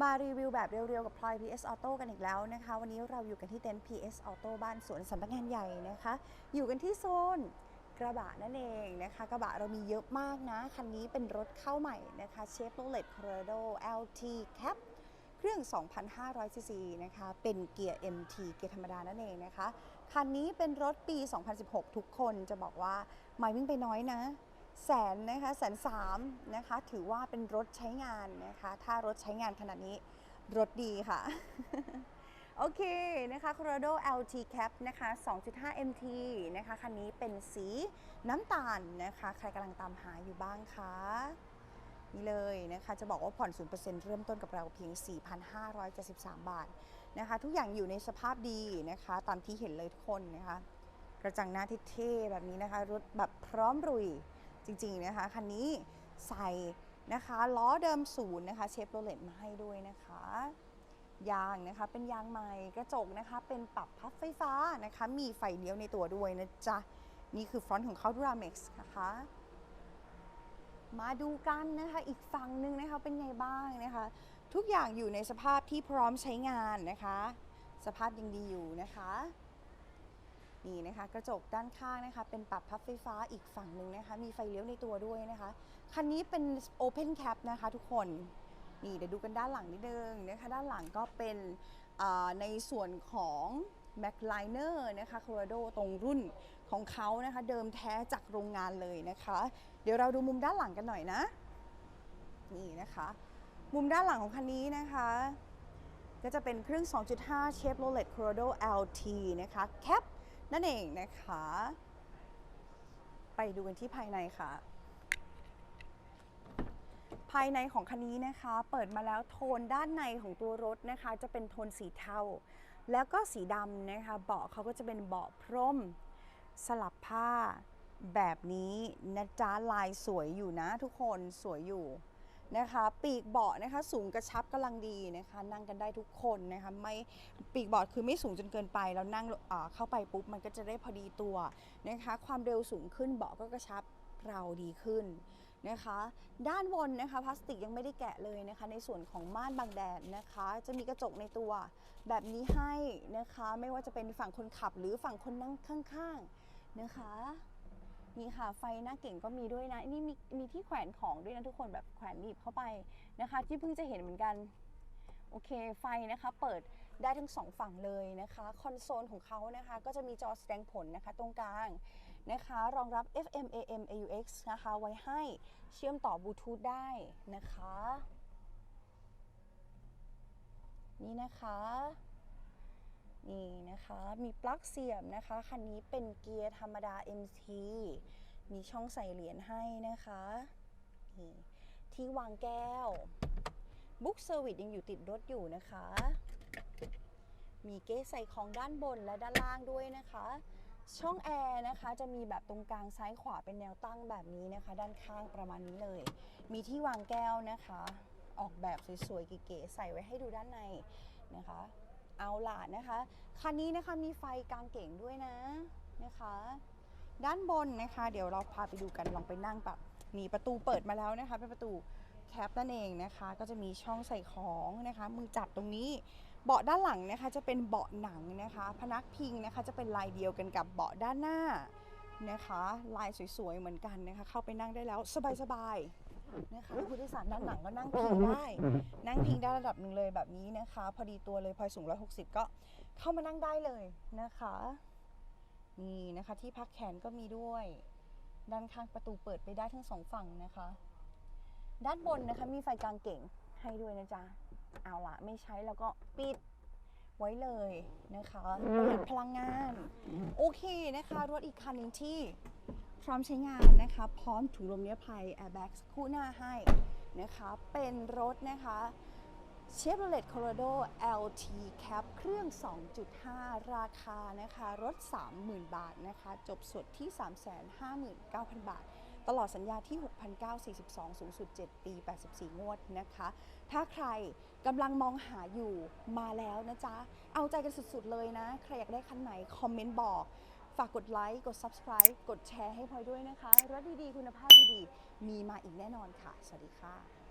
มารีวิวแบบเร็วๆ กับพลอย PS Auto กันอีกแล้วนะคะ วันนี้เราอยู่กันที่เต็นท์ PS Auto บ้านสวนสำนักงานใหญ่นะคะ อยู่กันที่โซนกระบะนั่นเองนะคะ กระบะเรามีเยอะมากนะ คันนี้เป็นรถเข้าใหม่นะคะ Chevrolet Colorado LT Cap เครื่อง 2,500 ซีซีนะคะ เป็นเกียร์ MT เกียร์ธรรมดานั่นเองนะคะ คันนี้เป็นรถปี 2016 ทุกคนจะบอกว่าไม่วิ่งไปน้อยนะ แสนนะคะแสนสามนะคะถือว่าเป็นรถใช้งานนะคะ ถ้ารถใช้งานขนาดนี้รถดีค่ะ โอเคนะคะ Colorado LT Cap นะคะ 2.5 MT นะคะ คันนี้เป็นสีน้ำตาลนะคะ ใครกำลังตามหาอยู่บ้างคะนี่เลยนะคะจะบอกว่าผ่อน 0%เริ่มต้นกับเราเพียง 4,573 บาทนะคะ ทุกอย่างอยู่ในสภาพดีนะคะ ตามที่เห็นเลยทุกคนนะคะ กระจังหน้าเท่แบบนี้นะคะ รถแบบพร้อมรุย จริงๆนะคะคันนี้ใส่นะคะล้อเดิมศูนย์นะคะเชฟโรเลตมาให้ด้วยนะคะยางนะคะเป็นยางใหม่กระจกนะคะเป็นปรับพับไฟฟ้านะคะมีไฟเลี้ยวในตัวด้วยนะจ๊ะนี่คือฟรอนต์ของเขาดูราเม็กซ์นะคะมาดูกันนะคะอีกฝั่งหนึ่งนะคะเป็นไงบ้างนะคะ ทุกอย่างอยู่ในสภาพที่พร้อมใช้งานนะคะ สภาพยังดีอยู่นะคะ นี่นะคะกระจกด้านข้างนะคะ เป็นปรับพับไฟฟ้าอีกฝั่งหนึ่งนะคะ มีไฟเลี้ยวในตัวด้วยนะคะ คันนี้เป็น Open Cap นะคะทุกคนนี่เดี๋ยวดูกันด้านหลังนิดนึงนะคะ ด้านหลังก็เป็นในส่วนของ m a c l i n e r นะคะ Colorado ตรงรุ่นของเขานะคะ เดิมแท้จากโรงงานเลยนะคะ เดี๋ยวเราดูมุมด้านหลังกันหน่อยนะ นี่นะคะ มุมด้านหลังของคันนี้นะคะ ก็จะเป็นเครื่อง 2.5 Chevrolet Colorado LT นะคะ Cap นั่นเองนะคะ ไปดูกันที่ภายในค่ะ ภายในของคันนี้นะคะ เปิดมาแล้วโทนด้านในของตัวรถนะคะ จะเป็นโทนสีเทาแล้วก็สีดำนะคะ เบาะเขาก็จะเป็นเบาะพรม สลับผ้าแบบนี้นะจ๊ะลายสวยอยู่นะทุกคนสวยอยู่ นะคะ ปีกเบาะนะคะสูงกระชับกำลังดีนะคะ นั่งกันได้ทุกคนนะคะไม่ปีกเบาะคือไม่สูงจนเกินไปแล้วนั่งเข้าไปปุ๊บมันก็จะได้พอดีตัวนะคะ ความเร็วสูงขึ้นเบาะก็กระชับเราดีขึ้นนะคะ ด้านบนนะคะพลาสติกยังไม่ได้แกะเลยนะคะ ในส่วนของม่านบังแดดนะคะ จะมีกระจกในตัวแบบนี้ให้นะคะ ไม่ว่าจะเป็นฝั่งคนขับหรือฝั่งคนนั่งข้างๆนะคะ นี่ค่ะ ไฟหน้าเก่งก็มีด้วยนะ นี่มีมีที่แขวนของด้วยนะทุกคนแบบแขวนหนีบเข้าไปนะคะ ที่เพิ่งจะเห็นเหมือนกันโอเคไฟนะคะเปิดได้ทั้งสองฝั่งเลยนะคะคอนโซลของเขานะคะก็จะมีจอแสดงผลนะคะตรงกลางนะคะรองรับ FM AM AUX นะคะไว้ให้เชื่อมต่อบลูทูธได้นะคะ นี่นะคะ นี่นะคะ มีปลั๊กเสียบนะคะ คันนี้เป็นเกียร์ธรรมดา MT มีช่องใส่เหรียญให้นะคะนี่ที่วางแก้ว บุ๊กเซอร์วิสยังอยู่ติดรถอยู่นะคะ มีเก๊ใส่ของด้านบนและด้านล่างด้วยนะคะ ช่องแอร์นะคะ จะมีแบบตรงกลางซ้ายขวาเป็นแนวตั้งแบบนี้นะคะ ด้านข้างประมาณนี้เลย มีที่วางแก้วนะคะ ออกแบบสวยๆเก๋ๆใส่ไว้ให้ดูด้านในนะคะ เอาล่ะนะคะคันนี้นะคะมีไฟกลางเก่งด้วยนะนะคะ ด้านบนนะคะ เดี๋ยวเราพาไปดูกันลองไปนั่งแบบนี่ประตูเปิดมาแล้วนะคะเป็นประตูแคปนั่นเองนะคะ ก็จะมีช่องใส่ของนะคะ มือจับตรงนี้ เบาะด้านหลังนะคะ จะเป็นเบาะหนังนะคะ พนักพิงนะคะ จะเป็นลายเดียวกันกับเบาะด้านหน้านะคะ ลายสวยๆเหมือนกันนะคะ เข้าไปนั่งได้แล้วสบายๆ นะคะผู้โดยสารด้านหลังก็นั่งพิงได้ นั่งพิงได้ระดับหนึ่งเลยแบบนี้นะคะ พอดีตัวเลยพลอยสูง 160 ก็เข้ามานั่งได้เลยนะคะ นี่นะคะที่พักแขนก็มีด้วย ด้านข้างประตูเปิดไปได้ทั้งสองฝั่งนะคะ ด้านบนนะคะมีไฟกลางเก่งให้ด้วยนะจ๊ะ เอาละไม่ใช้แล้วก็ปิดไว้เลยนะคะประหยัดพลังงาน โอเคนะคะ รถอีกคันหนึ่งที่ พร้อมใช้งานนะคะ พร้อมถุงลมนิรภัย airbag คู่หน้าให้นะคะ เป็นรถนะคะ Chevrolet Colorado LT Cap เครื่อง 2.5 ราคานะคะ รถ 30,000 บาทนะคะ จบสุดที่ 359,000 บาท ตลอดสัญญาที่ 6,942 สูงสุด 7 ปี 84 งวดนะคะ ถ้าใครกำลังมองหาอยู่มาแล้วนะจ๊ะ เอาใจกันสุดๆเลยนะ ใครอยากได้คันไหน คอมเมนต์บอก ฝากกดไลค์กด Subscribe กดแชร์ให้พลอยด้วยนะคะรถดีๆ คุณภาพดีๆ มีมาอีกแน่นอนค่ะ สวัสดีค่ะ